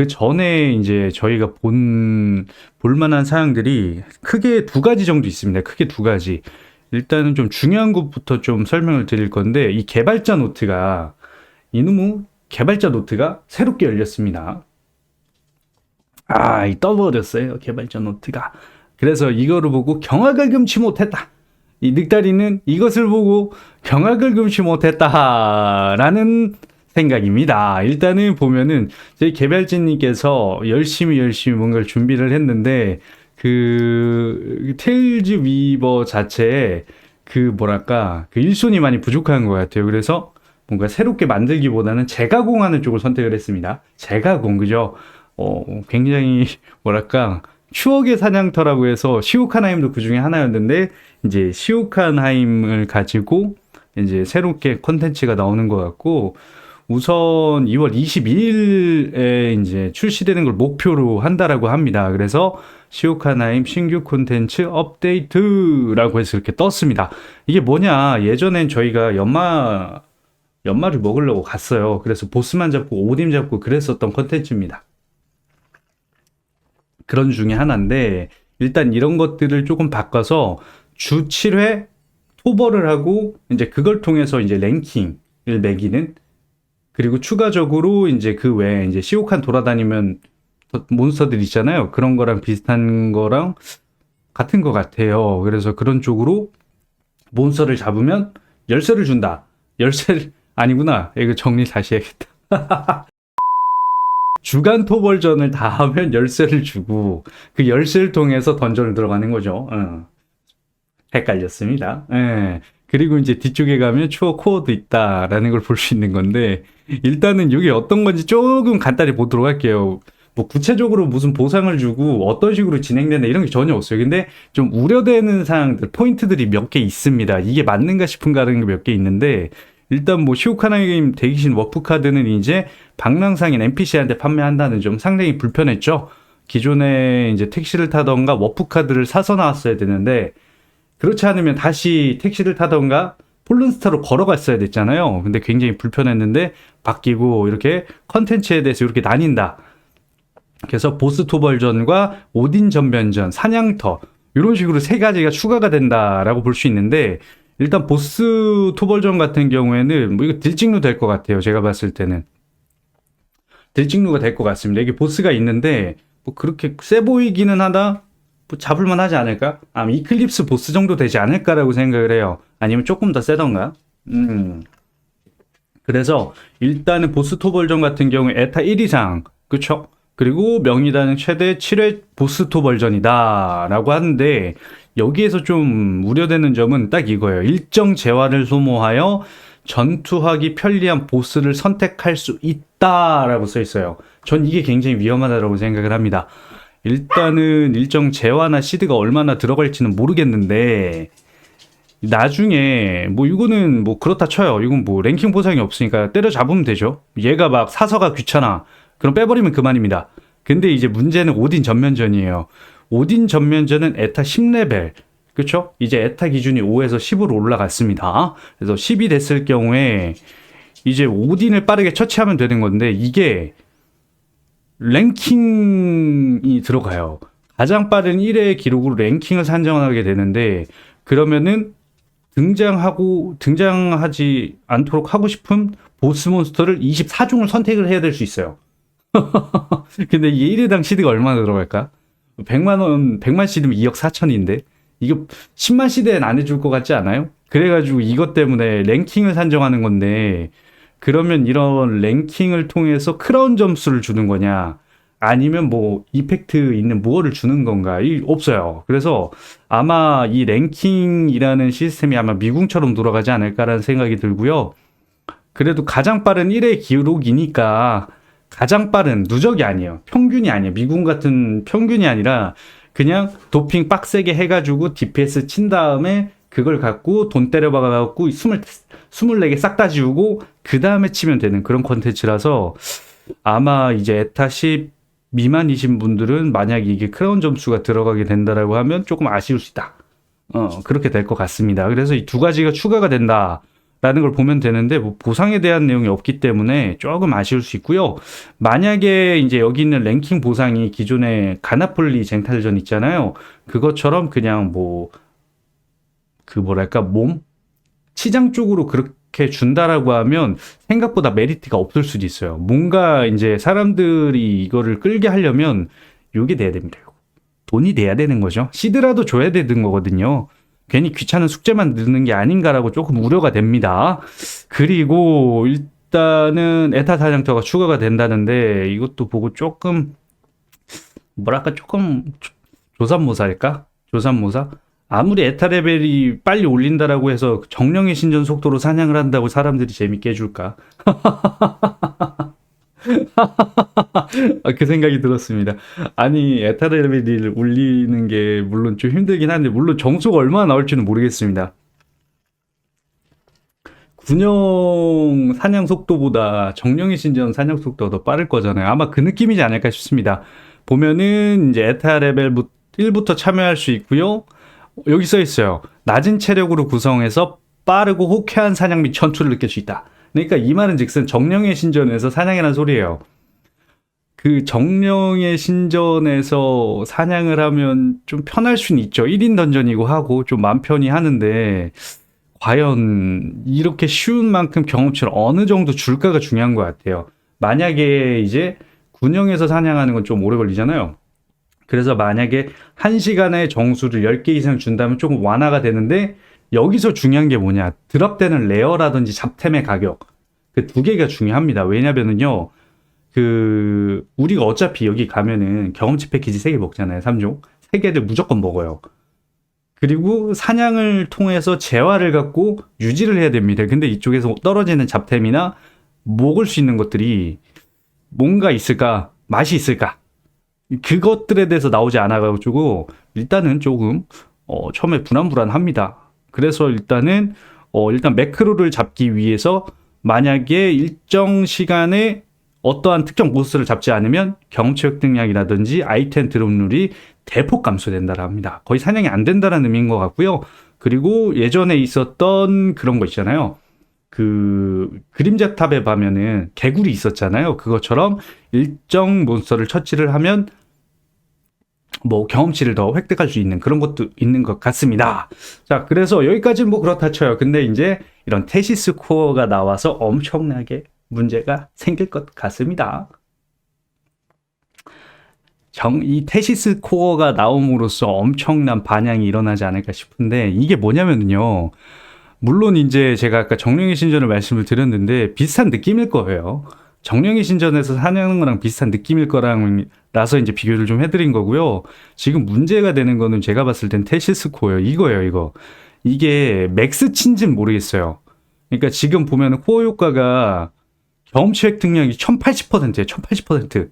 그 전에 이제 저희가 본 볼만한 사항들이 크게 두 가지 정도 있습니다. 크게 두 가지. 일단은 좀 중요한 것부터 좀 설명을 드릴 건데 이 개발자 노트가 이놈의 개발자 노트가 새롭게 열렸습니다. 아, 이 떠버렸어요. 개발자 노트가. 그래서 이거를 보고 경악을 금치 못했다. 이 늑다리는 이것을 보고 경악을 금치 못했다라는 생각입니다. 일단은 보면은 저희 개발진님께서 열심히 열심히 뭔가를 준비를 했는데 그 테일즈 위버 자체에 그 뭐랄까 그 일손이 많이 부족한 것 같아요. 그래서 뭔가 새롭게 만들기보다는 재가공하는 쪽을 선택을 했습니다. 재가공 그죠? 어 굉장히 뭐랄까 추억의 사냥터라고 해서 시오카나임도 그 중에 하나였는데 이제 시오카나임을 가지고 이제 새롭게 컨텐츠가 나오는 것 같고 우선 2월 22일에 이제 출시되는 걸 목표로 한다라고 합니다. 그래서 시오카나임 신규 콘텐츠 업데이트라고 해서 이렇게 떴습니다. 이게 뭐냐? 예전엔 저희가 연마 연마를 먹으려고 갔어요. 그래서 보스만 잡고 오딤 잡고 그랬었던 컨텐츠입니다. 그런 중에 하나인데 일단 이런 것들을 조금 바꿔서 주 7회 토벌을 하고 이제 그걸 통해서 이제 랭킹을 매기는 그리고 추가적으로 이제 그 외에 이제 시오칸 돌아다니면 몬스터들 있잖아요. 그런 거랑 비슷한 거랑 같은 것 같아요. 그래서 그런 쪽으로 몬스터를 잡으면 열쇠를 준다. 열쇠를 아니구나. 이거 정리 다시 해야겠다. 주간 토벌전을 다 하면 열쇠를 주고 그 열쇠를 통해서 던전을 들어가는 거죠. 어. 헷갈렸습니다. 예. 그리고 이제 뒤쪽에 가면 추억 코어도 있다라는 걸 볼 수 있는 건데 일단은 이게 어떤 건지 조금 간단히 보도록 할게요. 뭐 구체적으로 무슨 보상을 주고 어떤 식으로 진행되나 이런 게 전혀 없어요. 근데 좀 우려되는 사항들, 포인트들이 몇 개 있습니다. 이게 맞는가 싶은가 하는 게 몇 개 있는데 일단 뭐 시오카나임 대기신 워프 카드는 이제 방랑상인 NPC한테 판매한다는 점 상당히 불편했죠. 기존에 이제 택시를 타던가 워프 카드를 사서 나왔어야 되는데 그렇지 않으면 다시 택시를 타던가 폴른스타로 걸어갔어야 됐잖아요. 근데 굉장히 불편했는데 바뀌고 이렇게 컨텐츠에 대해서 이렇게 나뉜다. 그래서 보스 토벌전과 오딘 전변전, 사냥터 이런 식으로 세 가지가 추가가 된다라고 볼 수 있는데 일단 보스 토벌전 같은 경우에는 뭐 이거 딜찍루 될 것 같아요. 제가 봤을 때는 딜찍루가 될 것 같습니다. 이게 보스가 있는데 뭐 그렇게 세 보이기는 하다. 뭐 잡을만 하지 않을까? 아, 이클립스 보스 정도 되지 않을까라고 생각을 해요. 아니면 조금 더 세던가? 음. 그래서 일단은 보스 토벌전 같은 경우에 에타 1 이상, 그쵸? 그리고 명의단은 최대 7회 보스 토벌전이다 라고 하는데 여기에서 좀 우려되는 점은 딱 이거예요. 일정 재화를 소모하여 전투하기 편리한 보스를 선택할 수 있다라고 써 있어요. 전 이게 굉장히 위험하다고 생각을 합니다. 일단은 일정 재화나 시드가 얼마나 들어갈지는 모르겠는데 나중에 뭐 이거는 뭐 그렇다 쳐요. 이건 뭐 랭킹 보상이 없으니까 때려 잡으면 되죠. 얘가 막 사서가 귀찮아. 그럼 빼버리면 그만입니다. 근데 이제 문제는 오딘 전면전이에요. 오딘 전면전은 에타 10레벨. 그쵸? 이제 에타 기준이 5에서 10으로 올라갔습니다. 그래서 10이 됐을 경우에 이제 오딘을 빠르게 처치하면 되는 건데 이게 랭킹이 들어가요. 가장 빠른 1회 기록으로 랭킹을 산정하게 되는데 그러면은 등장하고 등장하지 않도록 하고 싶은 보스 몬스터를 24종을 선택을 해야 될 수 있어요. 근데 이게 1회당 시드가 얼마나 들어갈까? 100만 원, 100만 시드면 2억 4천인데 이거 10만 시드엔 안 해줄 것 같지 않아요? 그래가지고 이것 때문에 랭킹을 산정하는 건데 그러면 이런 랭킹을 통해서 크라운 점수를 주는 거냐? 아니면 뭐 이펙트 있는 무엇을 주는 건가? 이 없어요. 그래서 아마 이 랭킹이라는 시스템이 아마 미궁처럼 돌아가지 않을까라는 생각이 들고요. 그래도 가장 빠른 1회 기록이니까 가장 빠른 누적이 아니에요. 평균이 아니에요. 미군 같은 평균이 아니라 그냥 도핑 빡세게 해가지고 DPS 친 다음에 그걸 갖고 돈 때려박아갖고 20, 24개 싹 다 지우고 그 다음에 치면 되는 그런 컨텐츠라서 아마 이제 에타 10 미만이신 분들은 만약 이게 크라운 점수가 들어가게 된다라고 하면 조금 아쉬울 수 있다. 어, 그렇게 될 것 같습니다. 그래서 이 두 가지가 추가가 된다. 라는 걸 보면 되는데 뭐 보상에 대한 내용이 없기 때문에 조금 아쉬울 수 있고요. 만약에 이제 여기 있는 랭킹 보상이 기존의 가나폴리 쟁탈전 있잖아요. 그것처럼 그냥 뭐 그 뭐랄까 몸 치장 쪽으로 그렇게 준다라고 하면 생각보다 메리트가 없을 수도 있어요. 뭔가 이제 사람들이 이거를 끌게 하려면 요게 돼야 됩니다. 돈이 돼야 되는 거죠. 시드라도 줘야 되는 거거든요. 괜히 귀찮은 숙제만 넣는 게 아닌가라고 조금 우려가 됩니다. 그리고 일단은 에타 사냥터가 추가가 된다는데 이것도 보고 조금 뭐랄까 조금 조- 조삼모사일까? 조삼모사? 아무리 에타 레벨이 빨리 올린다라고 해서 정령의 신전 속도로 사냥을 한다고 사람들이 재밌게 해줄까? 아, 그 생각이 들었습니다. 아니, 에타 레벨을 올리는 게 물론 좀 힘들긴 한데, 물론 정수가 얼마나 나올지는 모르겠습니다. 군용 사냥 속도보다 정령의 신전 사냥 속도가 더 빠를 거잖아요. 아마 그 느낌이지 않을까 싶습니다. 보면은 이제 에타 레벨 1부터 참여할 수 있고요. 여기 써 있어요. 낮은 체력으로 구성해서 빠르고 호쾌한 사냥 및 전투를 느낄 수 있다. 그러니까 이 말은 즉슨 정령의 신전에서 사냥이라는 소리예요. 그 정령의 신전에서 사냥을 하면 좀 편할 수는 있죠. 1인 던전이고 하고 좀 마음 편히 하는데 과연 이렇게 쉬운 만큼 경험치를 어느 정도 줄까가 중요한 것 같아요. 만약에 이제 군영에서 사냥하는 건 좀 오래 걸리잖아요. 그래서 만약에 1시간에 정수를 10개 이상 준다면 조금 완화가 되는데 여기서 중요한 게 뭐냐. 드랍되는 레어라든지 잡템의 가격. 그 두 개가 중요합니다. 왜냐면은요. 그 우리가 어차피 여기 가면은 경험치 패키지 3개 먹잖아요. 3종. 3개를 무조건 먹어요. 그리고 사냥을 통해서 재화를 갖고 유지를 해야 됩니다. 근데 이쪽에서 떨어지는 잡템이나 먹을 수 있는 것들이 뭔가 있을까? 맛이 있을까? 그것들에 대해서 나오지 않아가지고 일단은 조금 어, 처음에 불안불안합니다. 그래서 일단은 어, 일단 매크로를 잡기 위해서 만약에 일정 시간에 어떠한 특정 보스를 잡지 않으면 경험치 획득량이라든지 아이템 드롭률이 대폭 감소된다라 합니다. 거의 사냥이 안 된다라는 의미인 것 같고요. 그리고 예전에 있었던 그런 거 있잖아요. 그 그림자 탑에 가면은 개구리 있었잖아요. 그것처럼 일정 몬스터를 처치를 하면 뭐 경험치를 더 획득할 수 있는 그런 것도 있는 것 같습니다. 자, 그래서 여기까지는 뭐 그렇다 쳐요. 근데 이제 이런 테시스 코어가 나와서 엄청나게 문제가 생길 것 같습니다. 정, 이 테시스 코어가 나옴으로써 엄청난 반향이 일어나지 않을까 싶은데 이게 뭐냐면요. 물론 이제 제가 아까 정령의 신전을 말씀을 드렸는데 비슷한 느낌일 거예요. 정령의 신전에서 사냥하는 거랑 비슷한 느낌일 거랑 라서 이제 비교를 좀 해드린 거고요. 지금 문제가 되는 거는 제가 봤을 땐 테시스 코어예요. 이거예요, 이거. 이게 맥스 친지는 모르겠어요. 그러니까 지금 보면 코어 효과가 경험치 획득량이 1080%예요. 1080%.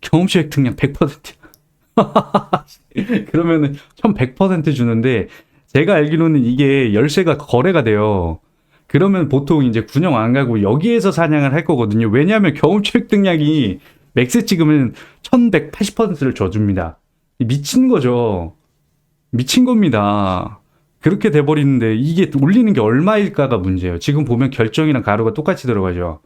경험치 획득량 100%. 그러면은 1100% 주는데 제가 알기로는 이게 열쇠가 거래가 돼요. 그러면 보통 이제 군용 안 가고 여기에서 사냥을 할 거거든요. 왜냐하면 경험치 획득량이 맥스 찍으면 1180%를 줘줍니다. 미친 거죠. 미친 겁니다. 그렇게 돼버리는데 이게 올리는 게 얼마일까가 문제예요. 지금 보면 결정이랑 가루가 똑같이 들어가죠.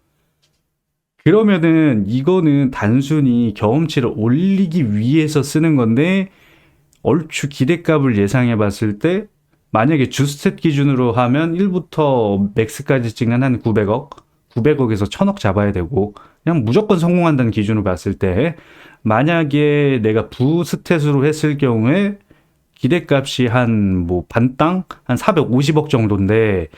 그러면은 이거는 단순히 경험치를 올리기 위해서 쓰는 건데 얼추 기대값을 예상해 봤을 때 만약에 주스탯 기준으로 하면 1부터 맥스까지 찍는 한 900억, 900억에서 1000억 잡아야 되고 그냥 무조건 성공한다는 기준으로 봤을 때 만약에 내가 부스탯으로 했을 경우에 기대값이 한 뭐 반땅 한 450억 정도인데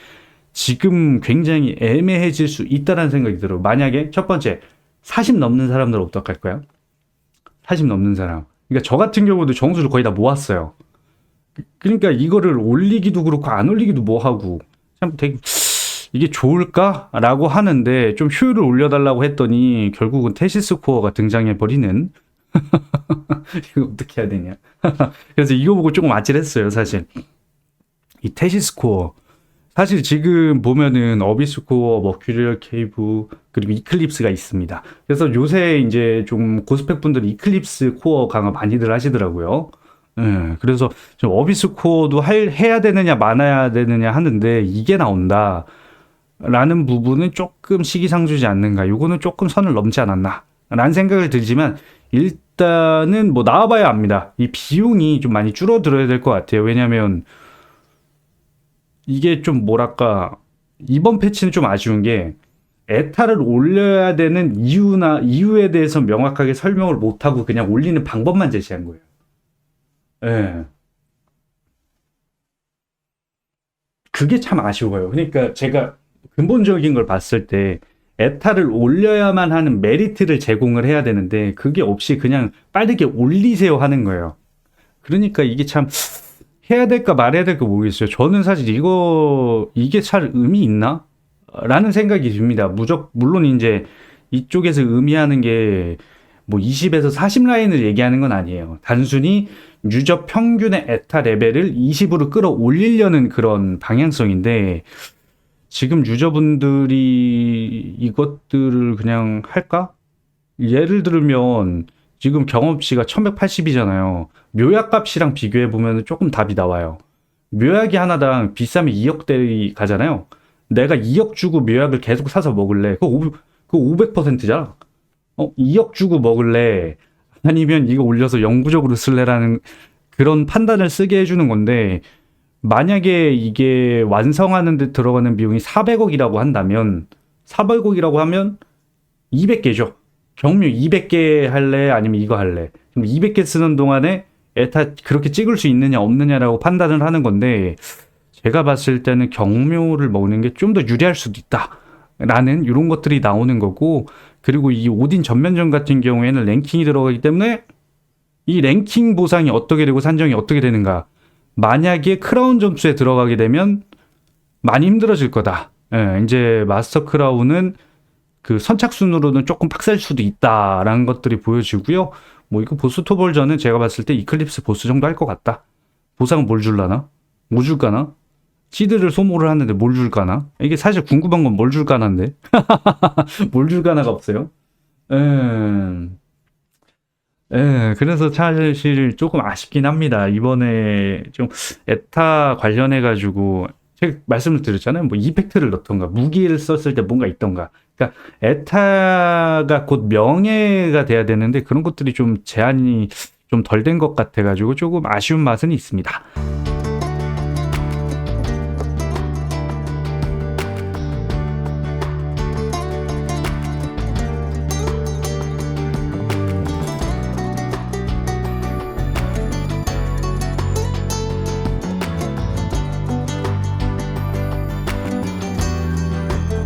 지금 굉장히 애매해질 수 있다라는 생각이 들어요. 만약에 첫 번째 40 넘는 사람들 어떡할 거야? 40 넘는 사람. 그러니까 저 같은 경우도 정수를 거의 다 모았어요. 그러니까 이거를 올리기도 그렇고 안 올리기도 뭐 하고 참 되게 이게 좋을까라고 하는데 좀 효율을 올려달라고 했더니 결국은 테시스 코어가 등장해 버리는 이거 어떻게 해야 되냐 그래서 이거 보고 조금 아찔했어요 사실 이 테시스 코어 사실 지금 보면은 어비스 코어, 머큐리얼 케이브 그리고 이클립스가 있습니다. 그래서 요새 이제 좀 고스펙 분들이 이클립스 코어 강화 많이들 하시더라고요. 예, 그래서 좀 어비스 코어도 할, 해야 되느냐, 많아야 되느냐 하는데 이게 나온다. 라는 부분은 조금 시기상조지 않는가. 요거는 조금 선을 넘지 않았나. 라는 생각을 들지만 일단은 뭐 나와봐야 압니다. 이 비용이 좀 많이 줄어들어야 될 것 같아요. 왜냐면 이게 좀 뭐랄까 이번 패치는 좀 아쉬운 게 에타를 올려야 되는 이유나 이유에 대해서 명확하게 설명을 못하고 그냥 올리는 방법만 제시한 거예요. 예. 그게 참 아쉬워요. 그러니까 제가 근본적인 걸 봤을 때 에타를 올려야만 하는 메리트를 제공을 해야 되는데 그게 없이 그냥 빠르게 올리세요 하는 거예요. 그러니까 이게 참 해야 될까 말해야 될까 모르겠어요. 저는 사실 이거 이게 잘 의미 있나? 라는 생각이 듭니다. 무적 물론 이제 이쪽에서 의미하는 게 뭐 20에서 40 라인을 얘기하는 건 아니에요. 단순히 유저 평균의 에타 레벨을 20으로 끌어올리려는 그런 방향성인데 지금 유저분들이 이것들을 그냥 할까? 예를 들면 지금 경험치가 1180이잖아요. 묘약값이랑 비교해 보면 조금 답이 나와요. 묘약이 하나당 비싸면 2억대 가잖아요. 내가 2억 주고 묘약을 계속 사서 먹을래. 그거 500, 그거 500%잖아. 어, 2억 주고 먹을래. 아니면 이거 올려서 영구적으로 쓸래라는 그런 판단을 쓰게 해주는 건데, 만약에 이게 완성하는 데 들어가는 비용이 400억이라고 한다면, 400억이라고 하면 200개죠. 경유 200개 할래? 아니면 이거 할래? 그럼 200개 쓰는 동안에 에타 그렇게 찍을 수 있느냐 없느냐라고 판단을 하는 건데, 제가 봤을 때는 경묘를 먹는 게 좀 더 유리할 수도 있다. 라는 이런 것들이 나오는 거고, 그리고 이 오딘 전면전 같은 경우에는 랭킹이 들어가기 때문에 이 랭킹 보상이 어떻게 되고 산정이 어떻게 되는가. 만약에 크라운 점수에 들어가게 되면 많이 힘들어질 거다. 예, 이제 마스터 크라운은 그 선착순으로는 조금 빡셀 수도 있다라는 것들이 보여지고요. 뭐 이거 보스 토벌전은 제가 봤을 때 이클립스 보스 정도 할 것 같다. 보상은 뭘 줄라나? 뭐 줄까나? 시드를 소모를 하는데 뭘 줄까나? 이게 사실 궁금한 건 뭘 줄까나인데. 뭘 줄까나가 없어요. 음. 예, 그래서 사실 조금 아쉽긴 합니다. 이번에 좀 에타 관련해가지고, 제가 말씀을 드렸잖아요. 뭐 이펙트를 넣던가, 무기를 썼을 때 뭔가 있던가. 그러니까 에타가 곧 명예가 돼야 되는데 그런 것들이 좀 제한이 좀 덜 된 것 같아가지고 조금 아쉬운 맛은 있습니다.